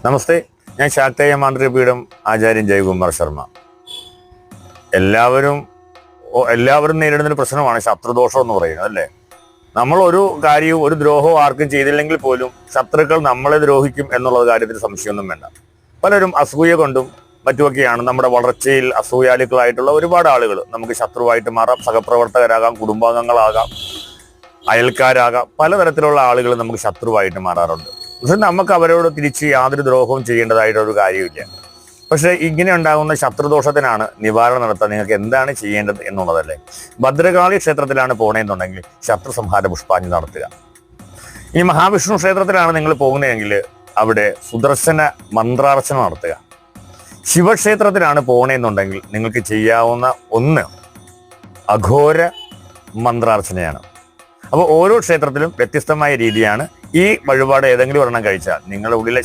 നമസ്തേ ഞാൻ ശാക്തേയ മാന്ത്രികപീഠം ആചാര്യൻ ജയകുമാർ ശർമ്മ. എല്ലാവരും എല്ലാവരും നേരിടുന്ന ഒരു പ്രശ്നമാണ് ശത്രുദോഷം എന്ന് പറയുന്നത് അല്ലേ? നമ്മൾ ഒരു കാര്യവും ഒരു ദ്രോഹവും ആർക്കും ചെയ്തില്ലെങ്കിൽ പോലും ശത്രുക്കൾ നമ്മളെ ദ്രോഹിക്കും എന്നുള്ള കാര്യത്തിൽ സംശയമൊന്നും വേണ്ട. പലരും അസൂയ കൊണ്ടും മറ്റുമൊക്കെയാണ് നമ്മുടെ വളർച്ചയിൽ അസൂയാലുക്കളായിട്ടുള്ള ഒരുപാട് ആളുകൾ. നമുക്ക് ശത്രുവായിട്ട് മാറാം സഹപ്രവർത്തകരാകാം കുടുംബാംഗങ്ങളാകാം അയൽക്കാരാകാം പലതരത്തിലുള്ള ആളുകൾ നമുക്ക് ശത്രുവായിട്ട് മാറാറുണ്ട്. പക്ഷെ നമുക്ക് അവരോട് തിരിച്ച് യാതൊരു ദ്രോഹവും ചെയ്യേണ്ടതായിട്ടൊരു കാര്യമില്ല. പക്ഷെ ഇങ്ങനെ ഉണ്ടാകുന്ന ശത്രുദോഷത്തിനാണ് നിവാരണം നടത്താൻ നിങ്ങൾക്ക് എന്താണ് ചെയ്യേണ്ടത് എന്നുള്ളതല്ലേ. ഭദ്രകാളി ക്ഷേത്രത്തിലാണ് പോകണമെന്നുണ്ടെങ്കിൽ ശത്രു സംഹാര പുഷ്പാഞ്ജലി നടത്തുക. ഈ മഹാവിഷ്ണു ക്ഷേത്രത്തിലാണ് നിങ്ങൾ പോകുന്നതെങ്കിൽ അവിടെ സുദർശന മന്ത്രാർച്ചന നടത്തുക. ശിവക്ഷേത്രത്തിലാണ് പോകണമെന്നുണ്ടെങ്കിൽ നിങ്ങൾക്ക് ചെയ്യാവുന്ന ഒന്ന് അഘോര മന്ത്രാർച്ചനയാണ്. അപ്പോൾ ഓരോ ക്ഷേത്രത്തിലും വ്യത്യസ്തമായ രീതിയാണ് ഈ വഴിപാട് ഏതെങ്കിലും ഒരെണ്ണം കഴിച്ചാൽ നിങ്ങളുടെ ഉള്ളിലെ